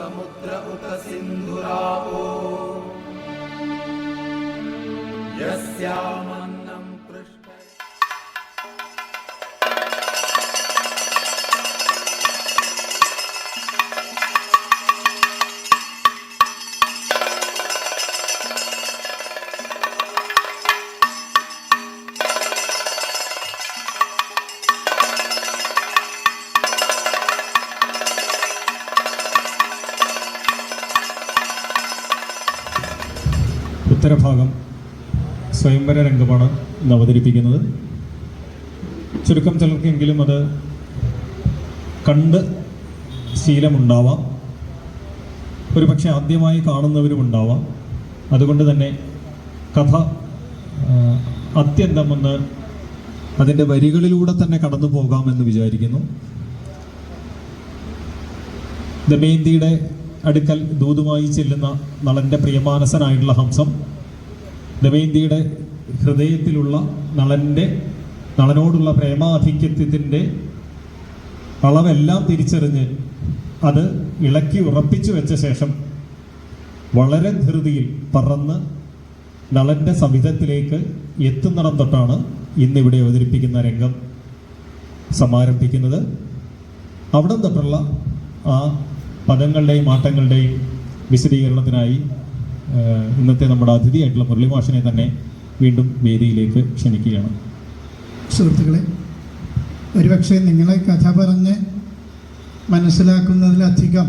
समुद्र ഉത്തരഭാഗം സ്വയംവര രംഗമാണ് ഇന്ന് അവതരിപ്പിക്കുന്നത്. ചുരുക്കം ചിലർക്കെങ്കിലും അത് കണ്ട് ശീലമുണ്ടാവാം. ഒരു പക്ഷെ ആദ്യമായി കാണുന്നവരും ഉണ്ടാവാം. അതുകൊണ്ട് തന്നെ കഥ അത്യന്തം ഒന്ന് അതിന്റെ വരികളിലൂടെ തന്നെ കടന്നു പോകാമെന്ന് വിചാരിക്കുന്നു. ദമയന്തിയുടെ അടുക്കൽ ദൂതുമായി ചെല്ലുന്ന നളന്റെ പ്രിയമാനസനായിട്ടുള്ള ഹംസം ദമയന്തിയുടെ ഹൃദയത്തിലുള്ള നളന്റെ നളനോടുള്ള പ്രേമാധിക്യത്തിന്റെ അളവെല്ലാം തിരിച്ചറിഞ്ഞ് അത് ഇളക്കി ഉറപ്പിച്ചു വെച്ച ശേഷം വളരെ ധൃതിയിൽ പറന്ന് നളന്റെ സവിധത്തിലേക്ക് എത്തുന്നിടം തൊട്ടാണ് ഇന്നിവിടെ അവതരിപ്പിക്കുന്ന രംഗം സമാരംഭിക്കുന്നത്. അവിടം തൊട്ടുള്ള ആ പദങ്ങളുടെയും ആട്ടങ്ങളുടെയും വിശദീകരണത്തിനായി ഇന്നത്തെ നമ്മുടെ അതിഥിയായിട്ടുള്ള മുരളി മാഷിനെ തന്നെ വീണ്ടും വേദിയിലേക്ക് ക്ഷണിക്കുകയാണ്. സുഹൃത്തുക്കളെ ഒരുപക്ഷെ നിങ്ങളെ കഥ പറഞ്ഞ് മനസ്സിലാക്കുന്നതിലധികം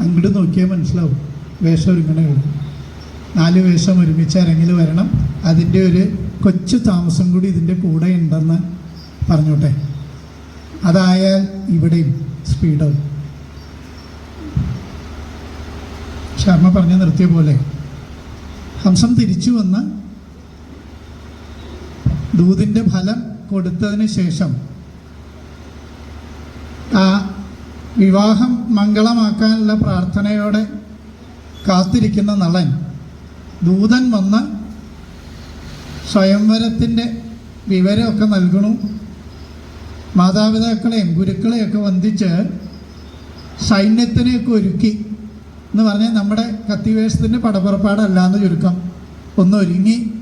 അങ്ങോട്ട് നോക്കിയാൽ മനസ്സിലാവും. വേഷം നാല് വേഷം ഒരുമിച്ച് അരങ്ങിൽ വരണം. അതിന്റെ ഒരു കൊച്ചു താമസം കൂടി ഇതിന്റെ കൂടെ ഉണ്ടെന്ന് പറഞ്ഞോട്ടെ. അതായാൽ ഇവിടെയും സ്പീഡാവും. ശർമ്മ പറഞ്ഞു നിർത്തിയ പോലെ. ഹംസം തിരിച്ചു വന്ന് ദൂതിന്റെ ഫലം കൊടുത്തതിന് ശേഷം ആ വിവാഹം മംഗളമാക്കാനുള്ള പ്രാർത്ഥനയോടെ കാത്തിരിക്കുന്ന നളൻ ദൂതൻ വന്ന് സ്വയംവരത്തിന്റെ വിവരമൊക്കെ നൽകണു മാതാപിതാക്കളെയും ഗുരുക്കളെയൊക്കെ വന്ദിച്ച് സൈന്യത്തിനെയൊക്കെ ഒരുക്കി എന്ന് പറഞ്ഞാൽ നമ്മുടെ കത്തിവേഷത്തിന്റെ പടപ്പുറപ്പാടല്ല എന്ന് ചുരുക്കം ഒന്നൊരുങ്ങി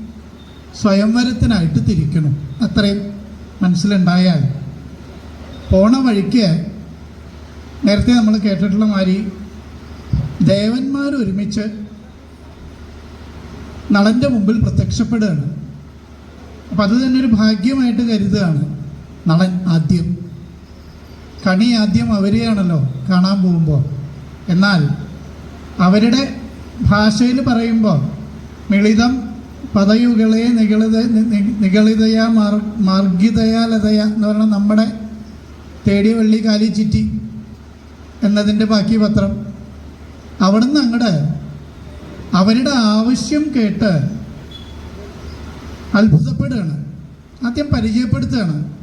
സ്വയംവരത്തിനായിട്ട് തിരിക്കണം. അത്രയും മനസ്സിലുണ്ടായാൽ. പോണ വഴിക്ക് നേരത്തെ നമ്മൾ കേട്ടിട്ടുള്ള മാതിരി ദേവന്മാർ ഒരുമിച്ച് നളന്റെ മുമ്പിൽ പ്രത്യക്ഷപ്പെടുകയാണ്. അപ്പം അത് തന്നെ ഒരു ഭാഗ്യമായിട്ട് കരുതുകയാണ് നളൻ ആദ്യം. കണി ആദ്യം അവരെയാണല്ലോ കാണാൻ പോകുമ്പോൾ. എന്നാൽ അവരുടെ ഭാഷയിൽ പറയുമ്പോൾ മിളിതം പദയുകളെ നികളിത നികളിതയാ മാർ മാർഗിതയാലതയ എന്ന് പറഞ്ഞാൽ നമ്മുടെ തേടിയ വെള്ളി കാലി ചിറ്റി എന്നതിന്റെ ബാക്കി പത്രം അവിടുന്ന് അങ്ങടെ അവരുടെ ആവശ്യം കേട്ട് അത്ഭുതപ്പെടുകയാണ്. ആദ്യം പരിചയപ്പെടുത്തുകയാണ്.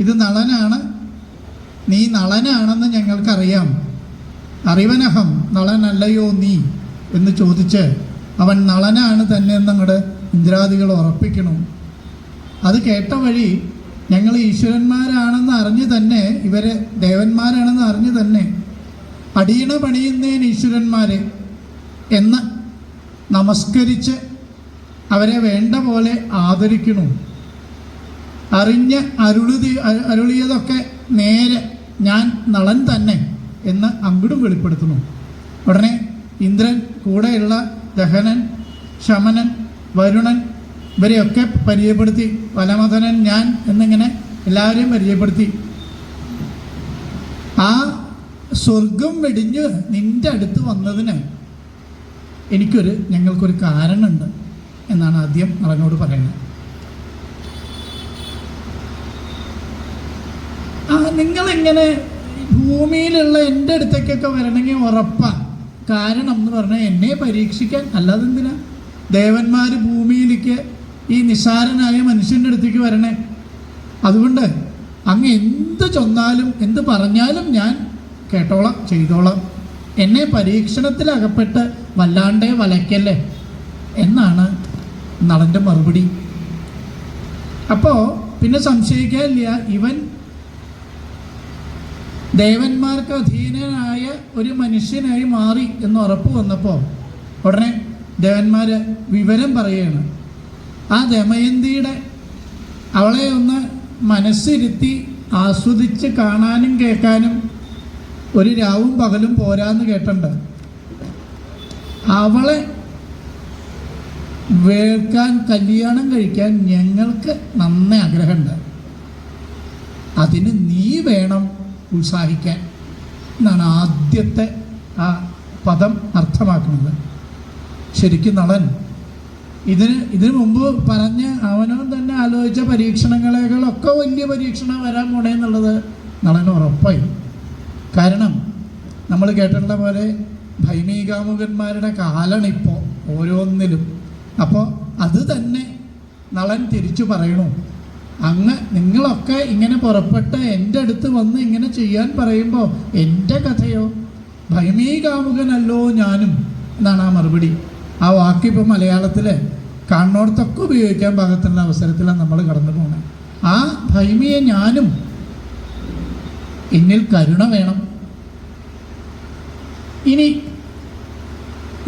ഇത് നളനാണ്. നീ നളനാണെന്ന് ഞങ്ങൾക്കറിയാം. അറിവനഹം നളനല്ലയോ നീ? എന്ന് ചോദിച്ച് അവൻ നളനാണ് തന്നെ എന്നങ്ങടെ ഇന്ദ്രാദികൾ ഉറപ്പിക്കണം. അത് കേട്ട വഴി ഞങ്ങൾ ഈശ്വരന്മാരാണെന്ന് അറിഞ്ഞു തന്നെ ഇവരെ ദേവന്മാരാണെന്ന് അറിഞ്ഞു തന്നെ. അടിയണ പണിയുന്നേന് ഈശ്വരന്മാരെ എന്ന് നമസ്കരിച്ച് അവരെ വേണ്ട പോലെ ആദരിക്കണം. അറിഞ്ഞ് അരുളുതി അരുളിയതൊക്കെ നേരെ ഞാൻ നളൻ തന്നെ. എന്ന് അങ്കിടും വെളിപ്പെടുത്തുന്നു. ഉടനെ ഇന്ദ്രൻ കൂടെയുള്ള ദഹനൻ ശമനൻ വരുണൻ ഇവരെയൊക്കെ പരിചയപ്പെടുത്തി വലമഥനൻ ഞാൻ എന്നിങ്ങനെ എല്ലാവരെയും പരിചയപ്പെടുത്തി. ആ സ്വർഗം വെടിഞ്ഞ് നിന്റെ അടുത്ത് വന്നതിന് എനിക്കൊരു ഞങ്ങൾക്കൊരു കാരണമുണ്ട് എന്നാണ് ആദ്യം നളനോട് പറയുന്നത്. ആ നിങ്ങളിങ്ങനെ ഭൂമിയിലുള്ള എന്റെ അടുത്തേക്കൊക്കെ വരണമെങ്കിൽ ഉറപ്പാ. കാരണം എന്ന് പറഞ്ഞാൽ എന്നെ പരീക്ഷിക്കാൻ അല്ലാതെ എന്തിനാ ദേവന്മാർ ഭൂമിയിലേക്ക് ഈ നിസാരനായ മനുഷ്യന്റെ അടുത്തേക്ക് വരണേ. അതുകൊണ്ട് അങ്ങ് എന്ത് ചൊന്നാലും എന്ത് പറഞ്ഞാലും ഞാൻ കേട്ടോളാം ചെയ്തോളാം. എന്നെ പരീക്ഷണത്തിലകപ്പെട്ട് വല്ലാണ്ടേ വലയ്ക്കല്ലേ? എന്നാണ് നളന്റെ മറുപടി. അപ്പോൾ പിന്നെ സംശയിക്കാനില്ല ഇവൻ ദേവന്മാർക്ക് അധീനനായ ഒരു മനുഷ്യനായി മാറി എന്ന് ഉറപ്പ് വന്നപ്പോൾ ഉടനെ ദേവന്മാർ വിവരം പറയുകയാണ്. ആ ദമയന്തിയുടെ അവളെ ഒന്ന് മനസ്സിരുത്തി ആസ്വദിച്ച് കാണാനും കേൾക്കാനും ഒരു രാവും പകലും പോരാന്ന് കേട്ടിട്ടുണ്ട്. അവളെ വേൾക്കാൻ കല്യാണം കഴിക്കാൻ ഞങ്ങൾക്ക് നന്ന ആഗ്രഹമുണ്ട്. അതിന് നീ വേണം. ഉത്സാഹിക്കാൻ. എന്നാണ് ആദ്യത്തെ ആ പദം അർത്ഥമാക്കുന്നത്. ശരിക്കും നളൻ ഇതിന് ഇതിനു മുമ്പ് പറഞ്ഞ് അവനോ തന്നെ ആലോചിച്ച പരീക്ഷണങ്ങളെകളൊക്കെ വലിയ പരീക്ഷണം വരാൻ പോണേ എന്നുള്ളത് നളന് ഉറപ്പായി. കാരണം നമ്മൾ കേട്ടിട്ടുള്ള പോലെ ഭൈമീകാമുകന്മാരുടെ കാലാണ് ഇപ്പോൾ ഓരോന്നിലും. അപ്പോൾ അത് തന്നെ നളൻ തിരിച്ചു പറയണു. അങ്ങ് നിങ്ങളൊക്കെ ഇങ്ങനെ പുറപ്പെട്ട് എന്റെ അടുത്ത് വന്ന് ഇങ്ങനെ ചെയ്യാൻ പറയുമ്പോൾ എന്റെ കഥയോ? ഭൈമീകാമുകനല്ലോ ഞാനും എന്നാണ് ആ മറുപടി. ആ വാക്കിപ്പോൾ മലയാളത്തിൽ കണ്ണോടത്തൊക്കെ ഉപയോഗിക്കാൻ പാകത്തുള്ള അവസരത്തിലാണ് നമ്മൾ കടന്നു പോകുന്നത്. ആ ഭൈമിയെ ഞാനും എന്നിൽ കരുണ വേണം. ഇനി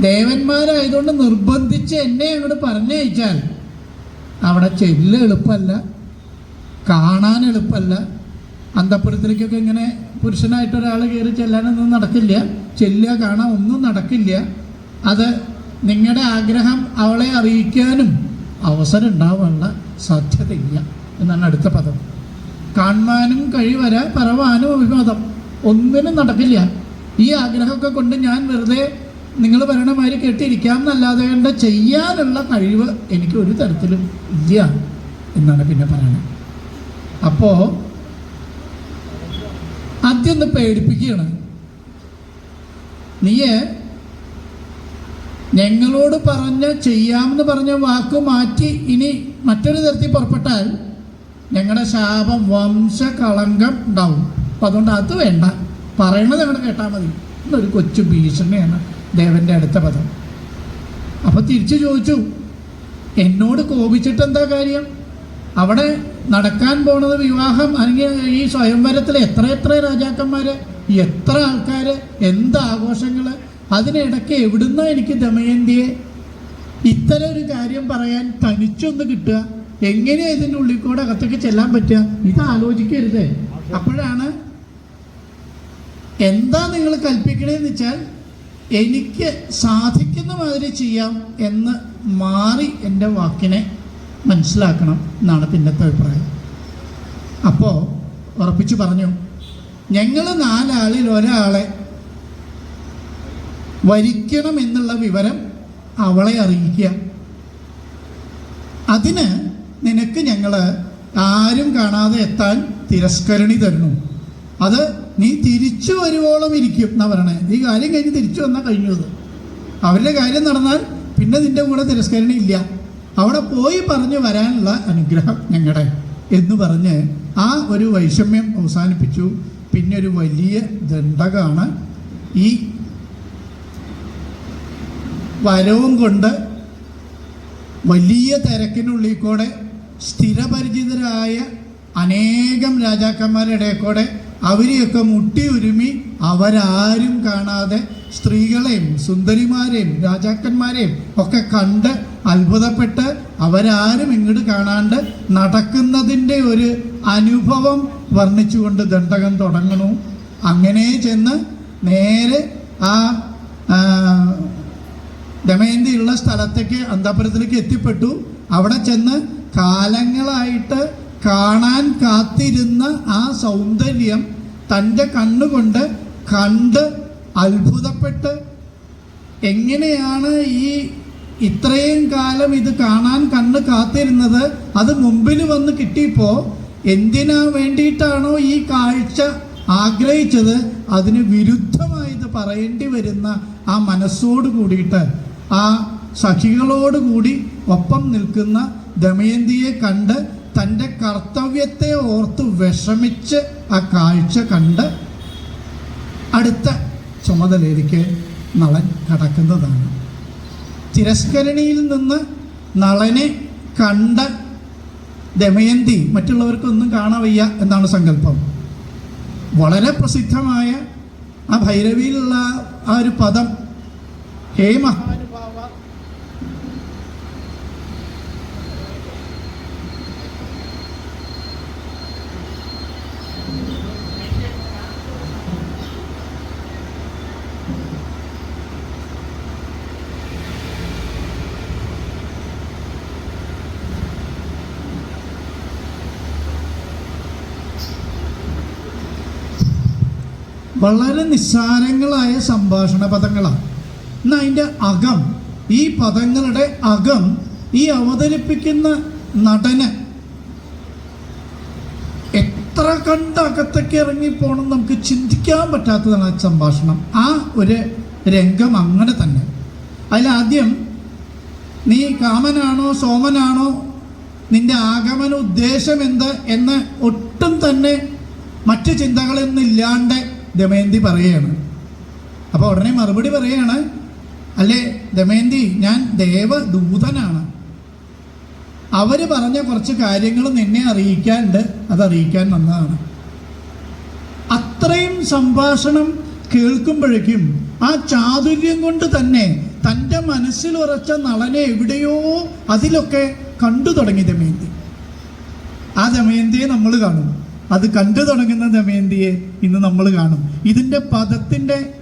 ദേവന്മാരായതുകൊണ്ട് നിർബന്ധിച്ച് എന്നെ അങ്ങോട്ട് പറഞ്ഞയച്ചാൽ അവിടെ ചെല്ല എളുപ്പമല്ല. കാണാൻ എളുപ്പമല്ല. അന്തപ്പുരത്തിലേക്കൊക്കെ ഇങ്ങനെ പുരുഷനായിട്ട് ഒരാൾ കയറി ചെല്ലാനൊന്നും നടക്കില്ല. ചെല്ലുക കാണാൻ ഒന്നും നടക്കില്ല. അത് നിങ്ങളുടെ ആഗ്രഹം അവളെ അറിയിക്കാനും അവസരം ഉണ്ടാവാനുള്ള സാധ്യതയില്ല എന്നാണ് അടുത്ത പദം. കാണാനും കഴിവര പറവാനും അഭിമതം. ഒന്നിനും നടക്കില്ല. ഈ ആഗ്രഹമൊക്കെ കൊണ്ട് ഞാൻ വെറുതെ നിങ്ങൾ പറയണ മാതിരി കേട്ടിരിക്കാം എന്നല്ലാതെ കണ്ട് ചെയ്യാനുള്ള കഴിവ് എനിക്ക് ഒരു തരത്തിലും ഇല്ല എന്നാണ് പിന്നെ പറയണത്. അപ്പോൾ ആദ്യം പേടിപ്പിക്കുകയാണ്. നീയെ ഞങ്ങളോട് പറഞ്ഞ ചെയ്യാമെന്ന് പറഞ്ഞ വാക്ക് മാറ്റി ഇനി മറ്റൊരു തരത്തിൽ പുറപ്പെട്ടാൽ ഞങ്ങളുടെ ശാപം വംശകളങ്കം ഉണ്ടാവും. അപ്പം അതുകൊണ്ട് അത് വേണ്ട. പറയണത് അങ്ങോട്ട് കേട്ടാൽ മതി. എന്നൊരു കൊച്ചു ഭീഷണിയാണ് ദേവന്റെ അടുത്ത പദം. അപ്പോൾ തിരിച്ചു ചോദിച്ചു എന്നോട് കോപിച്ചിട്ട് എന്താ കാര്യം? അവിടെ നടക്കാൻ പോണത് വിവാഹം അല്ലെങ്കിൽ ഈ സ്വയംവരത്തിൽ എത്ര എത്ര രാജാക്കന്മാർ എത്ര ആൾക്കാർ എന്ത് ആഘോഷങ്ങൾ അതിനിടയ്ക്ക് എവിടുന്ന എനിക്ക് ദമയന്തിയെ? ഇത്തരം ഒരു കാര്യം പറയാൻ തനിച്ചൊന്ന് കിട്ടുക. എങ്ങനെയാ ഇതിന്റെ ഉള്ളിൽ കൂടെ അകത്തേക്ക് ചെല്ലാൻ പറ്റുക? ഇത് ആലോചിക്കരുത്. അപ്പോഴാണ് എന്താ നിങ്ങൾ കൽപ്പിക്കണേന്ന് വെച്ചാൽ എനിക്ക് സാധിക്കുന്ന മാതിരി ചെയ്യാം എന്ന് മാറി എന്റെ വാക്കിനെ മനസ്സിലാക്കണം എന്നാണ് പിന്നത്തെ അഭിപ്രായം. അപ്പോൾ ഉറപ്പിച്ച് പറഞ്ഞു ഞങ്ങൾ നാലാളിൽ ഒരാളെ വരിക്കണം എന്നുള്ള വിവരം അവളെ അറിയിക്കുക. അതിന് നിനക്ക് ഞങ്ങൾ ആരും കാണാതെ എത്താൻ തിരസ്കരണി തരുന്നു. അത് നീ തിരിച്ചു വരുവോളം ഇരിക്കും എന്നാ പറയണേ. ഈ കാര്യം കഴിഞ്ഞ് തിരിച്ചു വന്നാൽ കഴിഞ്ഞു അത്. അവരുടെ കാര്യം നടന്നാൽ പിന്നെ നിന്റെ കൂടെ തിരസ്കരണി ഇല്ല. അവിടെ പോയി പറഞ്ഞു വരാനുള്ള അനുഗ്രഹം ഞങ്ങളുടെ എന്ന് പറഞ്ഞ് ആ ഒരു വൈഷമ്യം അവസാനിപ്പിച്ചു. പിന്നെ ഒരു വലിയ ദണ്ഡകാണ് ഈ വരവും കൊണ്ട് വലിയ തിരക്കിനുള്ളിൽ കൂടെ സ്ഥിരപരിചിതരായ അനേകം രാജാക്കന്മാരുടെ കൂടെ അവരെയൊക്കെ മുട്ടി ഉരുമി അവരാരും കാണാതെ സ്ത്രീകളെയും സുന്ദരിമാരെയും രാജാക്കന്മാരെയും ഒക്കെ കണ്ട് അത്ഭുതപ്പെട്ട് അവരാരും ഇങ്ങോട്ട് കാണാണ്ട് നടക്കുന്നതിന്റെ ഒരു അനുഭവം വർണിച്ചുകൊണ്ട് ദണ്ഡകം തുടങ്ങണു. അങ്ങനെ ചെന്ന് നേരെ ആ ദമയന്തിയുള്ള സ്ഥലത്തേക്ക് അന്തപുരത്തിലേക്ക് എത്തിപ്പെട്ടു. അവിടെ ചെന്ന് കാലങ്ങളായിട്ട് കാണാൻ കാത്തിരുന്ന ആ സൗന്ദര്യം തന്റെ കണ്ണുകൊണ്ട് കണ്ട് അത്ഭുതപ്പെട്ട് എങ്ങനെയാണ് ഈ ഇത്രയും കാലം ഇത് കാണാൻ കണ്ണ് കാത്തിരുന്നത് അത് മുമ്പിൽ വന്ന് കിട്ടിയപ്പോൾ എന്തിനാ വേണ്ടിയിട്ടാണോ ഈ കാഴ്ച ആഗ്രഹിച്ചത്? അതിന് വിരുദ്ധമായി ഇത് പറയേണ്ടി വരുന്ന ആ മനസ്സോട് കൂടിയിട്ട് ആ സഖികളോട് കൂടി ഒപ്പം നിൽക്കുന്ന ദമയന്തിയെ കണ്ട് തന്റെ കർത്തവ്യത്തെ ഓർത്ത് വിഷമിച്ച് ആ കാഴ്ച കണ്ട് അടുത്ത ചുമതലയിലേക്ക് നളൻ കടക്കുന്നതാണ്. തിരസ്കരണിയിൽ നിന്ന് നളനെ കണ്ട ദമയന്തി മറ്റുള്ളവർക്കൊന്നും കാണാൻ വയ്യ എന്നാണ് സങ്കല്പം. വളരെ പ്രസിദ്ധമായ ആ ഭൈരവിയിലുള്ള ആ ഒരു പദം ഹേ മഹാനുഭാവ വളരെ നിസ്സാരങ്ങളായ സംഭാഷണ പദങ്ങളാണ് എന്നാൽ അതിന്റെ അകം ഈ പദങ്ങളുടെ അകം ഈ അവതരിപ്പിക്കുന്ന നടന് എത്ര കണ്ട് അകത്തേക്ക് ഇറങ്ങിപ്പോണം നമുക്ക് ചിന്തിക്കാൻ പറ്റാത്തതാണ് ആ സംഭാഷണം. ആ ഒരു രംഗം അങ്ങനെ തന്നെ. അതിലാദ്യം നീ കാമനാണോ സോമനാണോ? നിന്റെ ആഗമന ഉദ്ദേശം എന്ത്? എന്ന് ഒട്ടും തന്നെ മറ്റു ചിന്തകളൊന്നും ഇല്ലാണ്ട് ദമയന്തി പറയുകയാണ്. അപ്പോൾ ഉടനെ മറുപടി പറയാണ് അല്ലേ ദമയന്തി ഞാൻ ദേവദൂതനാണ്. അവർ പറഞ്ഞ കുറച്ച് കാര്യങ്ങൾ നിന്നെ അറിയിക്കാനുണ്ട് അത് അറിയിക്കാൻ വന്നതാണ്. അത്രയും സംഭാഷണം കേൾക്കുമ്പോഴേക്കും ആ ചാതുര്യം കൊണ്ട് തന്നെ തന്റെ മനസ്സിൽ ഉറച്ച നളനെ എവിടെയോ അതിലൊക്കെ കണ്ടു തുടങ്ങി ദമയന്തി. ആ ദമയന്തിയെ നമ്മൾ കാണും. അത് കണ്ടു തുടങ്ങുന്ന ദമയന്തിയെ ഇന്ന് നമ്മൾ കാണും. ഇതിന്റെ പദത്തിന്റെ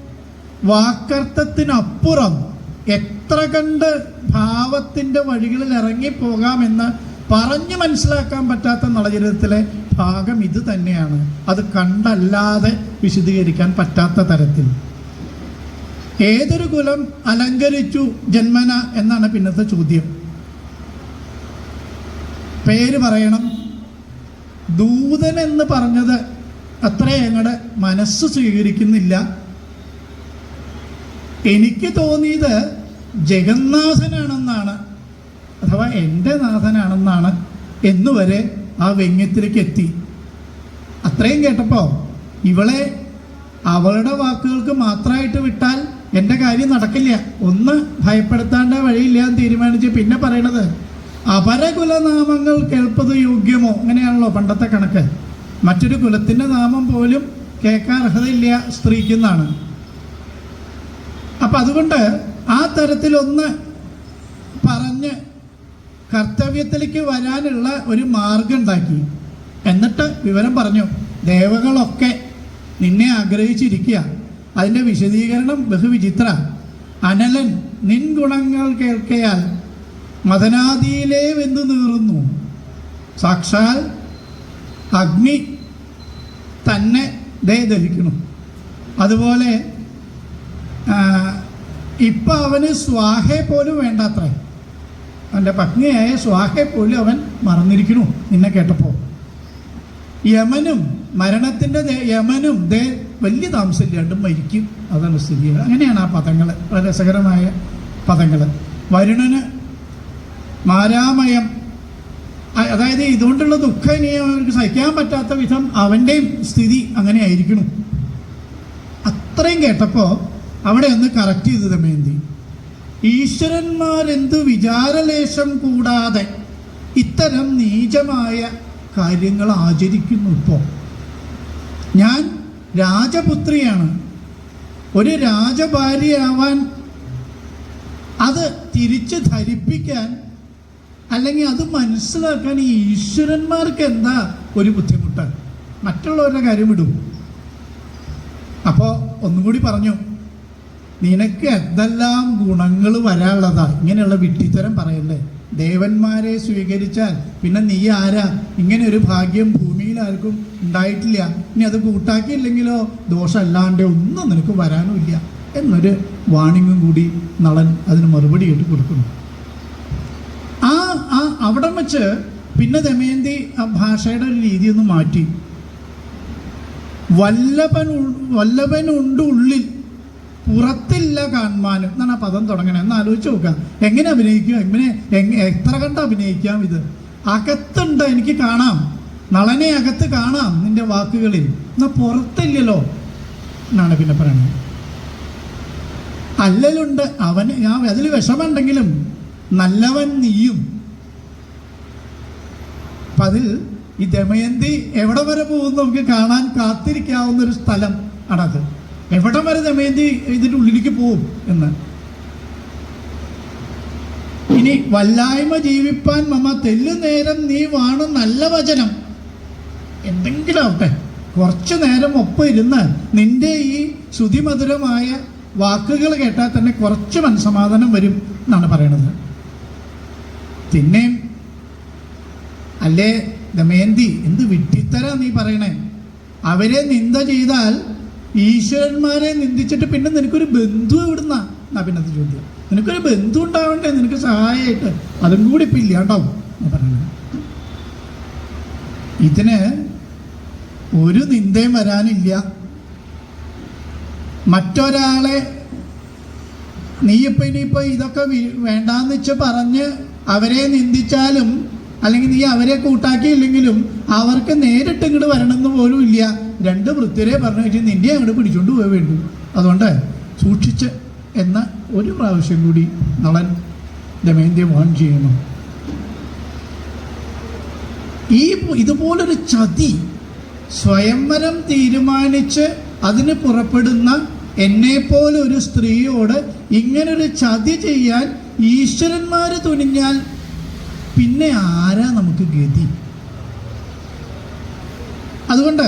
വാക്കർത്ഥത്തിനപ്പുറം എത്ര കണ്ട് ഭാവത്തിന്റെ വഴികളിൽ ഇറങ്ങിപ്പോകാമെന്ന് പറഞ്ഞു മനസ്സിലാക്കാൻ പറ്റാത്ത നളചരിതത്തിലെ ഭാഗം ഇത് തന്നെയാണ്. അത് കണ്ടല്ലാതെ വിശദീകരിക്കാൻ പറ്റാത്ത തരത്തിൽ. ഏതൊരു കുലം അലങ്കരിച്ചു ജന്മന എന്നാണ് പിന്നത്തെ ചോദ്യം. പേര് പറയണം. ദൂതൻ എന്ന് പറഞ്ഞത് അത്ര ഞങ്ങളുടെ മനസ്സ് സ്വീകരിക്കുന്നില്ല. എനിക്ക് തോന്നിയത് ജഗന്നാഥനാണെന്നാണ് അഥവാ എന്റെ നാഥനാണെന്നാണ് എന്നുവരെ ആ വ്യംഗ്യത്തിലേക്ക് എത്തി. അത്രയും കേട്ടപ്പോൾ ഇവളെ അവളുടെ വാക്കുകൾക്ക് മാത്രമായിട്ട് വിട്ടാൽ എന്റെ കാര്യം നടക്കില്ല. ഒന്ന് ഭയപ്പെടുത്താണ്ട വഴിയില്ല എന്ന് തീരുമാനിച്ച് പിന്നെ പറയണത് അപരകുലനാമങ്ങൾ കേൾപ്പത് യോഗ്യമോ? അങ്ങനെയാണല്ലോ പണ്ടത്തെ കണക്ക്. മറ്റൊരു കുലത്തിന്റെ നാമം പോലും കേൾക്കാൻ അർഹതയില്ല സ്ത്രീക്കെന്നാണ്. അപ്പം അതുകൊണ്ട് ആ തരത്തിലൊന്ന് പറഞ്ഞ് കർത്തവ്യത്തിലേക്ക് വരാനുള്ള ഒരു മാർഗം ഉണ്ടാക്കി. എന്നിട്ട് വിവരം പറഞ്ഞു. ദേവകളൊക്കെ നിന്നെ ആഗ്രഹിച്ചിരിക്കുക. അതിന്റെ വിശദീകരണം ബഹുവിചിത്ര. അനലൻ നിൻ ഗുണങ്ങൾ കേൾക്കയാൽ മദനാദിയിലേ വെന്ത് നീറുന്നു? സാക്ഷാൽ അഗ്നി തന്നെ ദേ ദഹിക്കണം അതുപോലെ ഇപ്പം അവന് സ്വാഹെ പോലും വേണ്ടാത്ര. അവന്റെ പത്നിയായ സ്വാഹെ പോലും അവൻ മറന്നിരിക്കണു നിന്നെ കേട്ടപ്പോൾ യമനും മരണത്തിന്റെ യമനും ദേ വലിയ താമസമില്ലാണ്ടും മരിക്കും. അതാണ് സ്ഥിതി. അങ്ങനെയാണ് ആ പദങ്ങൾ രസകരമായ പദങ്ങൾ വരുണന് മാരാമയം. അതായത് ഇതുകൊണ്ടുള്ള ദുഃഖം ഇനി അവർക്ക് സഹിക്കാൻ പറ്റാത്ത വിധം അവന്റെയും സ്ഥിതി അങ്ങനെ ആയിരിക്കണം. അത്രയും കേട്ടപ്പോൾ അവിടെ ഒന്ന് കറക്റ്റ് ചെയ്ത് ദമയന്തി. ഈശ്വരന്മാരെന്ത് വിചാരലേശം കൂടാതെ ഇത്തരം നീചമായ കാര്യങ്ങൾ ആചരിക്കുന്നു ഇപ്പോൾ ഞാൻ രാജപുത്രിയാണ്. ഒരു രാജഭാര്യയാവാൻ അത് തിരിച്ച് ധരിപ്പിക്കാൻ അല്ലെങ്കിൽ അത് മനസ്സിലാക്കാൻ ഈ ഈശ്വരന്മാർക്ക് എന്താ ഒരു ബുദ്ധിമുട്ട്? മറ്റുള്ളവരുടെ കാര്യം വിടും. അപ്പോൾ ഒന്നും കൂടി പറഞ്ഞു. നിനക്ക് എന്തെല്ലാം ഗുണങ്ങൾ വരാനുള്ളതാ? ഇങ്ങനെയുള്ള വിട്ടിത്തരം പറയല്ലേ. ദേവന്മാരെ സ്വീകരിച്ചാൽ പിന്നെ നീ ആരാ? ഇങ്ങനെ ഒരു ഭാഗ്യം ഭൂമിയിൽ ആർക്കും ഉണ്ടായിട്ടില്ല. ഇനി അത് കൂട്ടാക്കിയില്ലെങ്കിലോ? ദോഷമല്ലാണ്ട് ഒന്നും നിനക്ക് വരാനുമില്ല. എന്നൊരു വാണിങ്ങും കൂടി നളൻ അതിന് മറുപടി ആയിട്ട് കൊടുക്കുന്നു. അവിടം വെച്ച് പിന്നെ ദമയന്തി ആ ഭാഷയുടെ ഒരു രീതി ഒന്ന് മാറ്റി. വല്ലഭൻ വല്ലഭനുണ്ട് ഉള്ളിൽ പുറത്തില്ല കാണുവാനും എന്നാണ് ആ പദം തുടങ്ങണത് എന്ന് ആലോചിച്ച് നോക്കുക. എങ്ങനെ അഭിനയിക്കും എങ്ങനെ എങ്- എത്ര കണ്ട് അഭിനയിക്കാം ഇത്? അകത്തുണ്ട് എനിക്ക് കാണാം. നളനെ അകത്ത് കാണാം നിന്റെ വാക്കുകളിൽ. എന്നാൽ പുറത്തില്ലല്ലോ എന്നാണ് പിന്നെ പറയുന്നത് അല്ലലുണ്ട് അവന് ഞാൻ അതിൽ വിഷമുണ്ടെങ്കിലും നല്ലവൻ നീയും. അപ്പം അതിൽ ഈ ദമയന്തി എവിടെ വരെ പോകും നമുക്ക് കാണാൻ കാത്തിരിക്കാവുന്ന ഒരു സ്ഥലം ആണത് എവിടെ വരെ ദമയന്തി ഇതിന്റെ ഉള്ളിലേക്ക് പോവും എന്ന്. ഇനി വല്ലായ്മ ജീവിപ്പാൻ മമ തെല്ലു നേരം നീ വാണ നല്ല വചനം. എന്തെങ്കിലും ആവട്ടെ കുറച്ചു നേരം ഒപ്പം ഇരുന്ന് നിന്റെ ഈ ശ്രുതിമധുരമായ വാക്കുകൾ കേട്ടാൽ തന്നെ കുറച്ച് മനസമാധാനം വരും എന്നാണ് പറയണത്. പിന്നെയും അല്ലേ? ദമയന്തി എന്ത് വിട്ടിത്തര നീ പറയണേ. അവരെ നിന്ദ ചെയ്താൽ ഈശ്വരന്മാരെ നിന്ദിച്ചിട്ട് പിന്നെ നിനക്കൊരു ബന്ധു എവിടുന്ന? എന്നാ പിന്നത്തെ ചോദ്യം. നിനക്കൊരു ബന്ധു ഉണ്ടാവണ്ടേ? നിനക്ക് സഹായമായിട്ട് അതും കൂടി ഇപ്പം ഇല്ലാണ്ടാവും പറയുന്നത് ഇതിന് ഒരു നിന്ദയും വരാനില്ല. മറ്റൊരാളെ നീ ഇപ്പം ഇനിയിപ്പോൾ ഇതൊക്കെ വേണ്ടാന്ന് വെച്ച് പറഞ്ഞ് അവരെ നിന്ദിച്ചാലും അല്ലെങ്കിൽ നീ അവരെ കൂട്ടാക്കിയില്ലെങ്കിലും അവർക്ക് നേരിട്ട് ഇങ്ങോട്ട് വരണമെന്ന് പോലും ഇല്ല. രണ്ട് വൃത്തിരെ പറഞ്ഞു നിന്നെ അങ്ങോട്ട് പിടിച്ചോണ്ട് പോയേ വേണ്ടു. അതുകൊണ്ട് സൂക്ഷിച്ച് എന്ന ഒരു പ്രാവശ്യം കൂടി നളൻ ദമയന്തി മോഹൻ ചെയ്യുന്നു. ഈ ഇതുപോലൊരു ചതി സ്വയംവരം തീരുമാനിച്ച് അതിന് പുറപ്പെടുന്ന എന്നെപ്പോലെ ഒരു സ്ത്രീയോട് ഇങ്ങനൊരു ചതി ചെയ്യാൻ ഈശ്വരന്മാർ തുനിഞ്ഞാൽ പിന്നെ ആരാ നമുക്ക് ഗതി? അതുകൊണ്ട്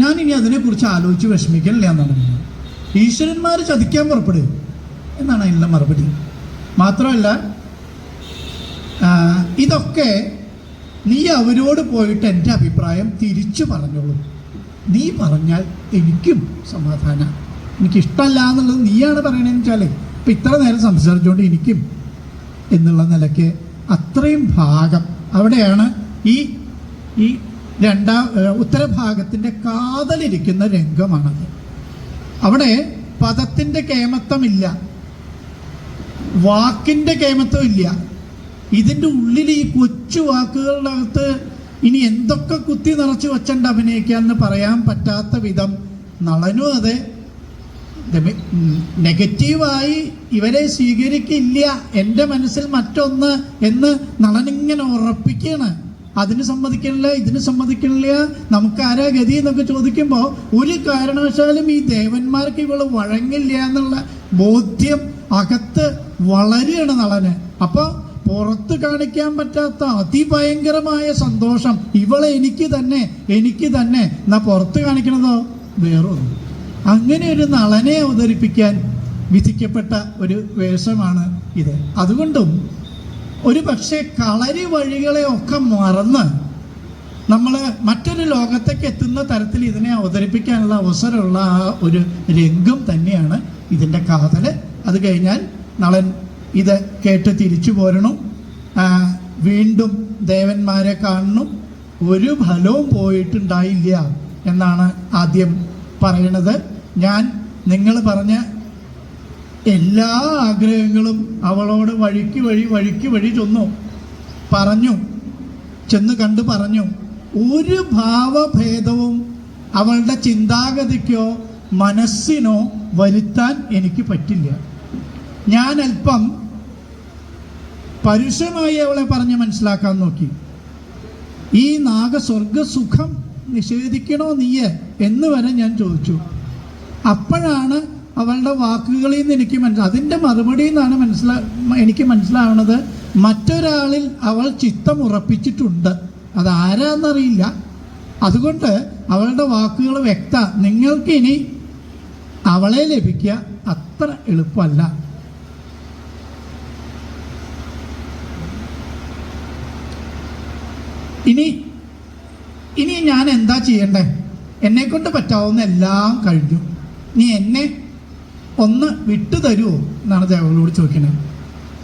ഞാൻ ഇനി അതിനെക്കുറിച്ച് ആലോചിച്ച് വിഷമിക്കണില്ല എന്നാണ് ഈശ്വരന്മാർ ചതിക്കാൻ പുറപ്പെടുക എന്നാണ് അതിനുള്ള മറുപടി. മാത്രമല്ല ഇതൊക്കെ നീ അവരോട് പോയിട്ട് എന്റെ അഭിപ്രായം തിരിച്ചു പറഞ്ഞോളൂ. നീ പറഞ്ഞാൽ എനിക്കും സമാധാന. എനിക്കിഷ്ടമല്ല എന്നുള്ളത് നീയാണ് പറയണതെന്ന് വെച്ചാൽ ഇപ്പം ഇത്ര നേരം സംസാരിച്ചുകൊണ്ട് എനിക്കും എന്നുള്ള നിലയ്ക്ക് അത്രയും ഭാഗം. അവിടെയാണ് ഈ ഈ രണ്ടാം ഉത്തരഭാഗത്തിന്റെ കാതലിരിക്കുന്ന രംഗമാണത്. അവിടെ പദത്തിന്റെ കേമത്വമില്ല. വാക്കിന്റെ കേമത്വം ഇല്ല ഇതിന്റെ ഉള്ളിൽ ഈ കൊച്ചു വാക്കുകളുടെ അകത്ത് ഇനി എന്തൊക്കെ കുത്തി നിറച്ച് വെച്ചണ്ട് അഭിനയിക്കാന്ന് പറയാൻ പറ്റാത്ത വിധം നളനും അതെ നെഗറ്റീവായി ഇവരെ സ്വീകരിക്കില്ല. എന്റെ മനസ്സിൽ മറ്റൊന്ന് എന്ന് നളനിങ്ങനെ ഉറപ്പിക്കുകയാണ്. അതിന് സമ്മതിക്കണില്ല ഇതിന് സമ്മതിക്കണില്ല. നമുക്ക് ആരാ ഗതി എന്നൊക്കെ ചോദിക്കുമ്പോൾ ഒരു കാരണവശാലും ഈ ദേവന്മാർക്ക് ഇവൾ വഴങ്ങില്ല എന്നുള്ള ബോധ്യം അകത്ത് വളരുകയാണ് നളന്. അപ്പോൾ പുറത്ത് കാണിക്കാൻ പറ്റാത്ത അതിഭയങ്കരമായ സന്തോഷം ഇവളെ എനിക്ക് തന്നെ എനിക്ക് തന്നെ. എന്നാ പുറത്ത് കാണിക്കണതോ? വേറൊന്നും. അങ്ങനെ ഒരു നളനെ അവതരിപ്പിക്കാൻ വിധിക്കപ്പെട്ട ഒരു വേഷമാണ് ഇത്. അതുകൊണ്ടും ഒരു പക്ഷേ കളരി വഴികളെ ഒക്കെ മറന്ന് നമ്മൾ മറ്റൊരു ലോകത്തേക്ക് എത്തുന്ന തരത്തിൽ ഇതിനെ അവതരിപ്പിക്കാനുള്ള അവസരമുള്ള ആ ഒരു രംഗം തന്നെയാണ് ഇതിന്റെ കാതൽ. അത് കഴിഞ്ഞാൽ നളൻ ഇത് കേട്ട് തിരിച്ചു പോരണം. വീണ്ടും ദേവന്മാരെ കാണണം. ഒരു ഫലവും പോയിട്ടുണ്ടായില്ല എന്നാണ് ആദ്യം പറയണത്. ഞാൻ നിങ്ങൾ പറഞ്ഞ എല്ലാ ആഗ്രഹങ്ങളും അവളോട് വഴിക്ക് വഴി വഴിക്ക് വഴി ചെന്നു. പറഞ്ഞു. ചെന്ന് കണ്ടു പറഞ്ഞു. ഒരു ഭാവഭേദവും അവളുടെ ചിന്താഗതിക്കോ മനസ്സിനോ വരുത്താൻ എനിക്ക് പറ്റില്ല. ഞാൻ അല്പം പരുഷമായി അവളെ പറഞ്ഞ് മനസ്സിലാക്കാൻ നോക്കി. ഈ നാഗസ്വർഗസുഖം നിഷേധിക്കണോ നീയെ എന്ന് വരെ ഞാൻ ചോദിച്ചു. അപ്പോഴാണ് അവളുടെ വാക്കുകളിൽ നിന്ന് എനിക്ക് മനസ്സിലാവും അതിന്റെ മറുപടി എന്നാണ് മനസ്സിലാ എനിക്ക് മനസ്സിലാവുന്നത്. മറ്റൊരാളിൽ അവൾ ചിത്തം ഉറപ്പിച്ചിട്ടുണ്ട്. അതാരാന്നറിയില്ല അതുകൊണ്ട് അവളുടെ വാക്കുകൾ വ്യക്ത. നിങ്ങൾക്ക് ഇനി അവളെ ലഭിക്കുക അത്ര എളുപ്പമല്ല. ഇനി ഇനി ഞാൻ എന്താ ചെയ്യണ്ടേ? എന്നെ കൊണ്ട് പറ്റാവുന്ന എല്ലാം കഴിഞ്ഞു. നീ എന്നെ ഒന്ന് വിട്ടു തരൂ എന്നാണ് ദേവങ്ങളോട് ചോദിക്കുന്നത്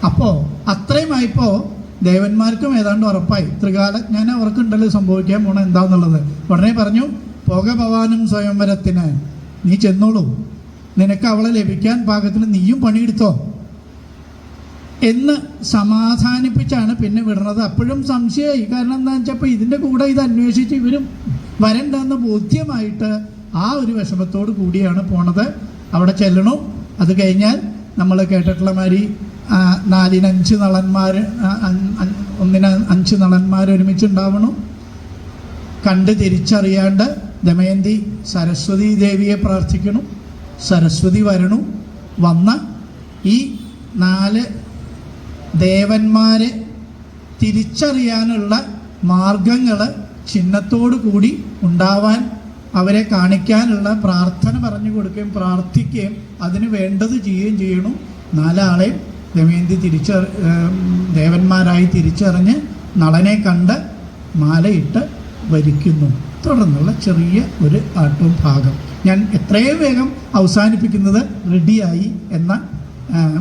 അപ്പോൾ അത്രയുമായിപ്പോൾ ദേവന്മാർക്കും ഏതാണ്ട് ഉറപ്പായി. ത്രികാല ഞാൻ അവർക്കുണ്ടല്ലോ സംഭവിക്കാൻ പോണ എന്താന്നുള്ളത്. ഉടനെ പറഞ്ഞു പോക ഭവാനും സ്വയംവരത്തിന്. നീ ചെന്നോളൂ. നിനക്ക് അവളെ ലഭിക്കാൻ പാകത്തിന് നീയും പണിയെടുത്തോ. എന്ന് സമാധാനിപ്പിച്ചാണ് പിന്നെ വിടുന്നത് അപ്പോഴും സംശയമായി. കാരണം എന്താ വെച്ചപ്പോൾ ഇതിന്റെ കൂടെ ഇത് അന്വേഷിച്ച് ഇവരും വരണ്ടെന്ന് ബോധ്യമായിട്ട് ആ ഒരു വിഷമത്തോട് കൂടിയാണ് പോണത്. അവിടെ ചെല്ലണം. അത് കഴിഞ്ഞാൽ നമ്മൾ കേട്ടിട്ടുള്ള മാതിരി നാലിനഞ്ച് നളന്മാർ ഒന്നിന് അഞ്ച് നളന്മാർ ഒരുമിച്ച് ഉണ്ടാവണം കണ്ട് തിരിച്ചറിയാണ്ട് ദമയന്തി സരസ്വതി ദേവിയെ പ്രാർത്ഥിക്കണം. സരസ്വതി വരണു. വന്ന ഈ നാല് ദേവന്മാരെ തിരിച്ചറിയാനുള്ള മാർഗങ്ങൾ ചിഹ്നത്തോടു കൂടി ഉണ്ടാവാൻ അവരെ കാണിക്കാനുള്ള പ്രാർത്ഥന പറഞ്ഞു കൊടുക്കുകയും പ്രാർത്ഥിക്കുകയും അതിന് വേണ്ടത് ചെയ്യുകയും ചെയ്യണു. നാലാളെയും ദമയന്തി തിരിച്ചറി ദേവന്മാരായി തിരിച്ചറിഞ്ഞ് നളനെ കണ്ട് മാലയിട്ട് വരിക്കുന്നു. തുടർന്നുള്ള ചെറിയ ഒരു ആട്ടും ഭാഗം. ഞാൻ എത്രയും വേഗം അവസാനിപ്പിക്കുന്നത് റെഡിയായി എന്ന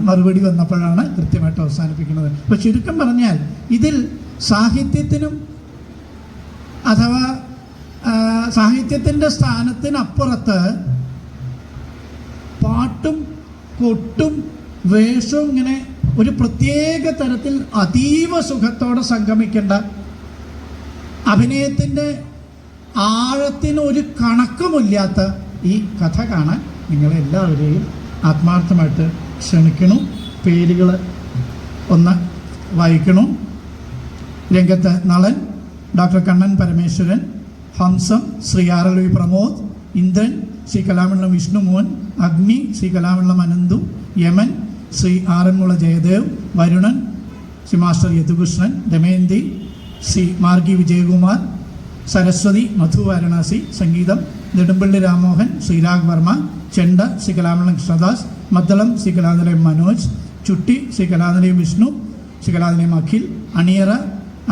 മറുപടി വന്നപ്പോഴാണ് കൃത്യമായിട്ട് അവസാനിപ്പിക്കുന്നത്. അപ്പോൾ ചുരുക്കം പറഞ്ഞാൽ ഇതിൽ സാഹിത്യത്തിനും അഥവാ സാഹിത്യത്തിന്റെ സ്ഥാനത്തിനപ്പുറത്ത് പാട്ടും കൊട്ടും വേഷവും ഇങ്ങനെ ഒരു പ്രത്യേക തരത്തിൽ അതീവ സുഖത്തോടെ സംഗമിക്കേണ്ട അഭിനയത്തിന്റെ ആഴത്തിന് ഒരു കണക്കുമില്ലാത്ത ഈ കഥ കാണാൻ നിങ്ങളെല്ലാവരെയും ആത്മാർത്ഥമായിട്ട് ക്ഷണിക്കണം. പേരുകൾ ഒന്ന് വായിക്കണം. രംഗത്ത് Nalan doctor Kannan Parameswaran ഹംസം Sri R L V Pramod Indran Sri Kalamandalam Vishnumohan Agni Sri Kalamandalam Ananthu Yaman Sri Aranmula Jayadev Varunan Sri master Yadukrishnan Damayanthi Sri Margi Vijayakumar Saraswathi Madhu Varanasi സംഗീതം നെടുമ്പള്ളി രാമോഹൻ ശ്രീരാഗ് വർമ്മ ചെണ്ട ശ്രീ കലാമണ്ഡലം കൃഷ്ണദാസ് മദ്ദളം ശ്രീ കലാനിലയം മനോജ് ചുട്ടി ശ്രീ കലാനിലയം വിഷ്ണു ശ്രീ കലാനിലയം അഖിൽ അണിയറ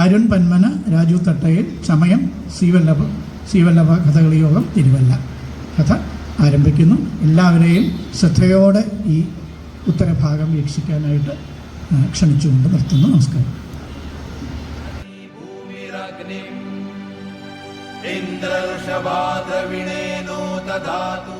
അരുൺ പന്മന രാജു തട്ടയിൽ ചമയം ശ്രീവല്ലഭ ശ്രീവല്ലഭ കഥകളി യോഗം തിരുവല്ല കഥ ആരംഭിക്കുന്നു എല്ലാവരെയും ശ്രദ്ധയോടെ ഈ ഉത്തരഭാഗം വീക്ഷിക്കാനായിട്ട് ആ, ക്ഷണിച്ചുകൊണ്ട് നിർത്തുന്നു നമസ്കാരം भूमिरग्निम् इन्द्रर्षभाद्रविणेनो दधातु